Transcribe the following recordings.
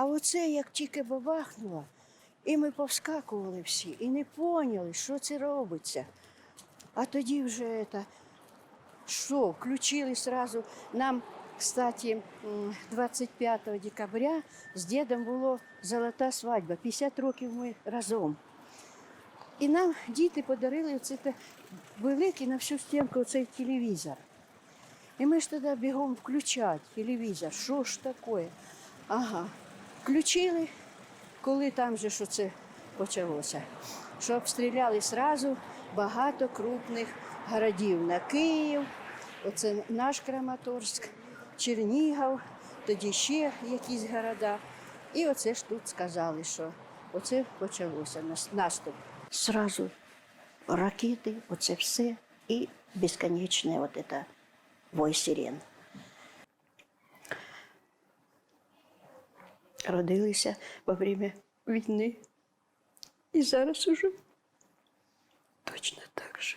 А оце як тільки бабахнуло, і ми повскакували всі, і не поняли, що це робиться. А тоді вже це, що, включили сразу. Нам, кстати, 25 декабря з дідом було золота свадьба. 50 років ми разом. І нам діти подарили оце великий на всю стінку цей телевізор. І ми ж тоді бігом включати телевізор. Що ж таке? Ага. Включили, коли там же що це почалося. Що обстріляли сразу багато крупних городів на Київ, оце наш Краматорськ, Чернігів, тоді ще якісь города. І оце ж тут сказали, що оце почалося наступ. Сразу ракети, оце все і безконечне от це вой сирен. Родилися во время війни. І зараз уже точно так же.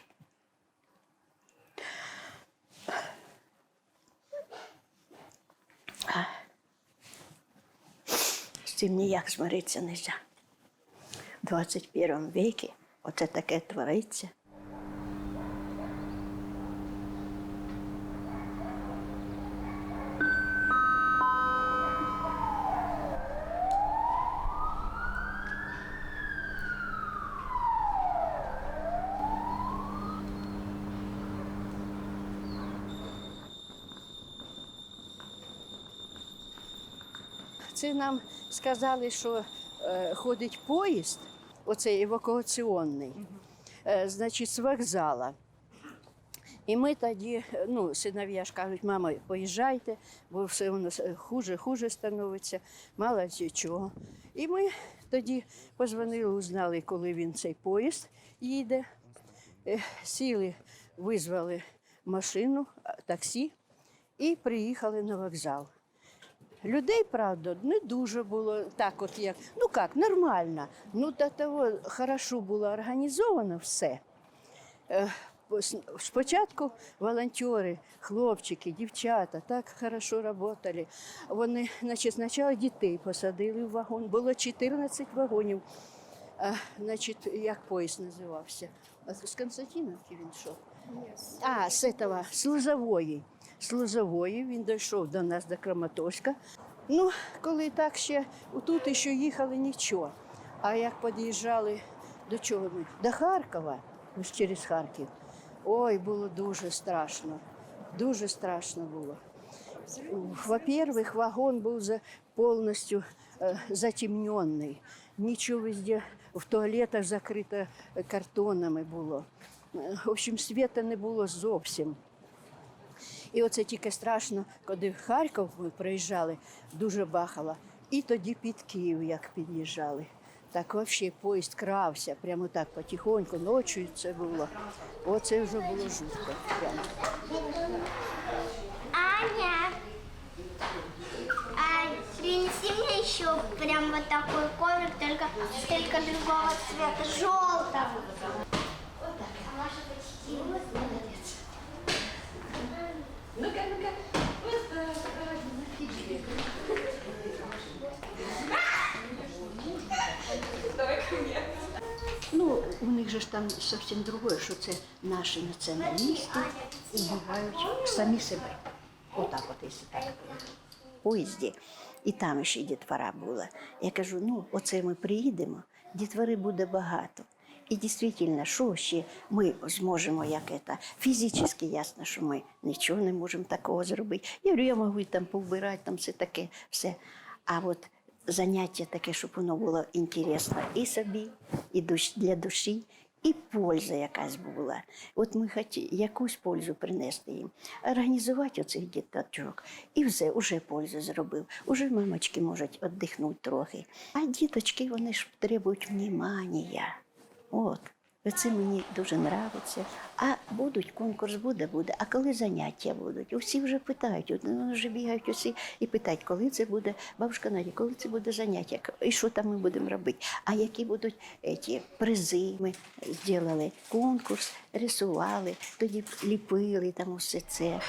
З цим ніяк змиритися не можна. В 21 віці оце таке твориться. Це нам сказали, що е, ходить поїзд, оцей евакуаційний, е, значить, з вокзала. І ми тоді, е, ну, синов'я ж кажуть, мама, поїжджайте, бо все у нас е, хуже, хуже становиться, мало чого. І ми тоді позвонили, узнали, коли він цей поїзд їде. Е, Сіли, визвали машину, таксі і приїхали на вокзал. Людей, правда, не дуже було так, от як, ну як, нормально. Ну, до того хорошо було організовано все. Е, Спочатку волонтери, хлопчики, дівчата так хорошо працювали. Вони значить, спочатку дітей посадили в вагон. Було 14 вагонів. А, значить, як поїзд називався? А З Константиновки він йшов? А, з этого, з Лозової З Лозової він дійшов до нас, до Краматорська. Ну, коли так ще тут ще їхали нічого. А як під'їжджали до чого ми? До Харкова, ось через Харків. Ой, було дуже страшно. Дуже страшно було. Во-первых, вагон был за, полностью э, затемненный. Ничего везде в туалетах закрито э, картонами було. Е, В общем, світа не було зовсім. І оце тільки страшно, коли в Харків ми приїжджали, дуже бахало. І тоді під Київ, як під'їжджали. Так взагалі поїзд крався, прямо так потихоньку, ночі це було. Оце вже було жутко. Прямо. Аня, Ань, принеси мне еще прям вот такой коврик, только, другого цвета, желтого. А Маша почти. Ну-ка, ну-ка. Вот так. Давай ко мне. Ну, у них же ж там зовсім другое, що це наші націоналісти вбивають самі себе. Отак от, якщо так. В поїзді. І там ще дітвора була. Я кажу, ну, оце ми приїдемо, дітвори буде багато. І дійсно, що ще ми зможемо, як це, фізично ясно, що ми нічого не можемо такого зробити. Я говорю, я можу там повбирати, там все таке, все. А от заняття таке, щоб воно було інтересно і собі, і для душі, і польза якась була. От ми хотіли якусь пользу принести їм, організувати оцих діточок. І все, вже пользу зробив. Уже мамочки можуть віддихнути трохи. А діточки вони ж требують внимання. От. Це мені дуже подобається. А будуть, конкурс буде, буде. А коли заняття будуть? Усі вже питають, от, ну, вже бігають усі і питають, коли це буде, бабушка Надя, коли це буде заняття, і що там ми будемо робити. А які будуть ті призи? Ми зробили конкурс, рисували, тоді ліпили там усе це.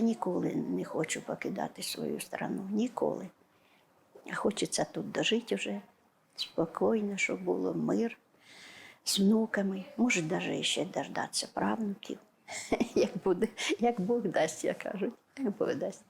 Я ніколи не хочу покидати свою страну. Ніколи. Хочеться тут дожити вже спокійно, щоб було мир з внуками. Може, навіть ще дождатися правнуків. Як буде, як Бог дасть, я кажу, як Бог дасть.